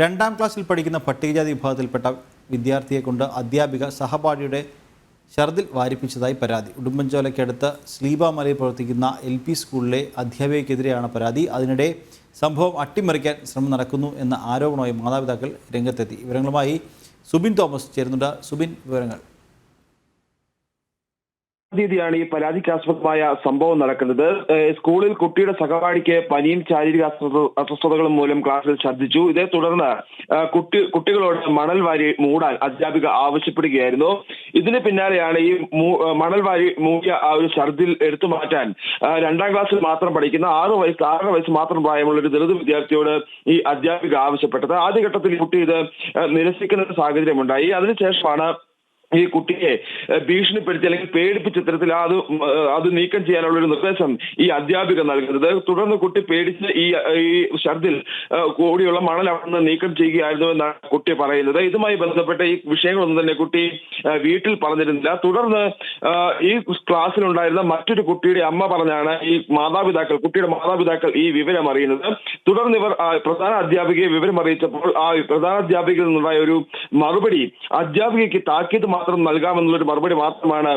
രണ്ടാം ക്ലാസ്സിൽ പഠിക്കുന്ന പട്ടികജാതി വിഭാഗത്തിൽപ്പെട്ട വിദ്യാർത്ഥിയെ കൊണ്ട് അധ്യാപിക സഹപാഠിയുടെ ഛർദിൽ വാരിപ്പിച്ചതായി പരാതി. ഉടുമ്പൻചോലയ്ക്കടുത്ത് സ്ലീബാമലയിൽ പ്രവർത്തിക്കുന്ന എൽ പി സ്കൂളിലെ അധ്യാപികയ്ക്കെതിരെയാണ് പരാതി. അതിനിടെ സംഭവം അട്ടിമറിക്കാൻ ശ്രമം നടക്കുന്നു എന്ന ആരോപണവുമായി മാതാപിതാക്കൾ രംഗത്തെത്തി. വിവരങ്ങളുമായി സുബിൻ തോമസ് ചേരുന്നുണ്ട്. സുബിൻ വിവരങ്ങൾ. തീയതിയാണ് ഈ പരാതിക്കാസ്പദമായ സംഭവം നടക്കുന്നത്. സ്കൂളിൽ കുട്ടിയുടെ സഹപാഠിക്ക് പനിയും ശാരീരിക അസ്വസ്ഥ- അസ്വസ്ഥതകളും മൂലം ക്ലാസ്സിൽ ഛർദ്ദിച്ചു. ഇതേ തുടർന്ന് കുട്ടി കുട്ടികളോട് മണൽ വാരി മൂടാൻ അധ്യാപിക ആവശ്യപ്പെടുകയായിരുന്നു. ഇതിന് പിന്നാലെയാണ് ഈ മണൽ വാരി മൂടിയ ആ ഒരു ഛർദിൽ എടുത്തു മാറ്റാൻ രണ്ടാം ക്ലാസ്സിൽ മാത്രം പഠിക്കുന്ന ആറ് വയസ്സ് ആറര വയസ്സ് മാത്രം പ്രായമുള്ള ഒരു ദളിത് വിദ്യാർത്ഥിയോട് ഈ അധ്യാപിക ആവശ്യപ്പെട്ടത്. ആദ്യഘട്ടത്തിൽ കുട്ടി ഇത് നിരസിക്കുന്ന ഒരു സാഹചര്യമുണ്ടായി. അതിനുശേഷമാണ് ഈ കുട്ടിയെ ഭീഷണിപ്പെടുത്തി അല്ലെങ്കിൽ പേടിപ്പിച്ച തരത്തിൽ അത് അത് നീക്കം ചെയ്യാനുള്ള ഒരു നിർദ്ദേശം ഈ അധ്യാപിക നൽകുന്നത്. തുടർന്ന് കുട്ടി പേടിച്ച് ഈ ഈ ഷർദിൽ കൂടിയുള്ള മണൽ അവിടെ നിന്ന് നീക്കം ചെയ്യുകയായിരുന്നു എന്നാണ് കുട്ടി പറയുന്നത്. ഇതുമായി ബന്ധപ്പെട്ട ഈ വിഷയങ്ങളൊന്നും തന്നെ കുട്ടി വീട്ടിൽ പറഞ്ഞിരുന്നില്ല. തുടർന്ന് ഈ ക്ലാസ്സിലുണ്ടായിരുന്ന മറ്റൊരു കുട്ടിയുടെ അമ്മ പറഞ്ഞാണ് ഈ മാതാപിതാക്കൾ കുട്ടിയുടെ മാതാപിതാക്കൾ ഈ വിവരം അറിയുന്നത്. തുടർന്ന് ഇവർ പ്രധാന അധ്യാപികയെ വിവരം അറിയിച്ചപ്പോൾ ആ പ്രധാന അധ്യാപികയിൽ നിന്നുണ്ടായ ഒരു മറുപടി അധ്യാപികയ്ക്ക് താക്കീത് മാത്രം നൽകാമെന്നുള്ളൊരു മറുപടി മാത്രമാണ്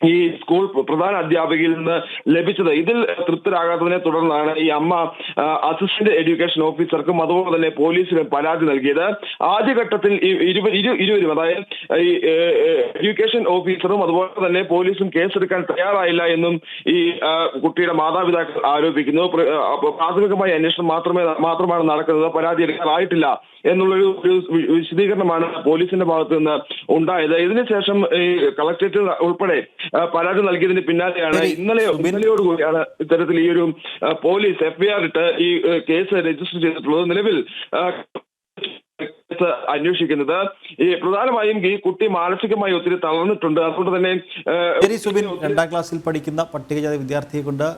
ഈ സ്കൂൾ പ്രധാന അധ്യാപികയിൽ നിന്ന് ലഭിച്ചത്. ഇതിൽ തൃപ്തരാകാത്തതിനെ തുടർന്നാണ് ഈ അമ്മ അസിസ്റ്റന്റ് എഡ്യൂക്കേഷൻ ഓഫീസർക്കും അതുപോലെ തന്നെ പോലീസിനും പരാതി നൽകിയത്. ആദ്യഘട്ടത്തിൽ ഇരുവരും അതായത് ഈ എഡ്യൂക്കേഷൻ ഓഫീസറും അതുപോലെ തന്നെ പോലീസും കേസെടുക്കാൻ തയ്യാറായില്ല എന്നും ഈ കുട്ടിയുടെ മാതാപിതാക്കൾ ആരോപിക്കുന്നു. പ്ര- പ്രാഥമികമായ അന്വേഷണം മാത്രമേ മാത്രമാണ് നടക്കുന്നത്. പരാതി എടുക്കാറായിട്ടില്ല എന്നുള്ളൊരു ഒരു വിശദീകരണമാണ് പോലീസിന്റെ ഭാഗത്ത് നിന്ന് ഉണ്ടായത്. ഇതിനുശേഷം ഈ കളക്ടറേറ്റ് ഉൾപ്പെടെ പരാതി നൽകിയതിന് പിന്നാലെയാണ് ഇന്നലെ. ഇന്നലെയോടുകൂടിയാണ് ഇത്തരത്തിൽ ഈ ഒരു പോലീസ് എഫ്ഐആർ ഇട്ട് ഈ കേസ് രജിസ്റ്റർ ചെയ്തിട്ടുള്ളത്. നിലവിൽ അന്വേഷിക്കുന്നത്. ഈ പ്രധാനമായും ഈ കുട്ടി മാനസികമായി ഒത്തിരി തളർന്നിട്ടുണ്ട്. അതുകൊണ്ട് തന്നെ ശരി സുബിൻ. രണ്ടാം ക്ലാസ്സിൽ പഠിക്കുന്ന പട്ടികജാതി വിദ്യാർത്ഥിയെ കൊണ്ട്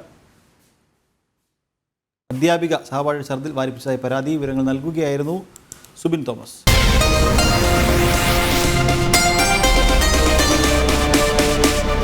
അധ്യാപിക സഹപാഠി ഛർദിൽ വാരിപ്പിച്ചതായി പരാതി വിവരങ്ങൾ നൽകുകയായിരുന്നു സുബിൻ തോമസ്.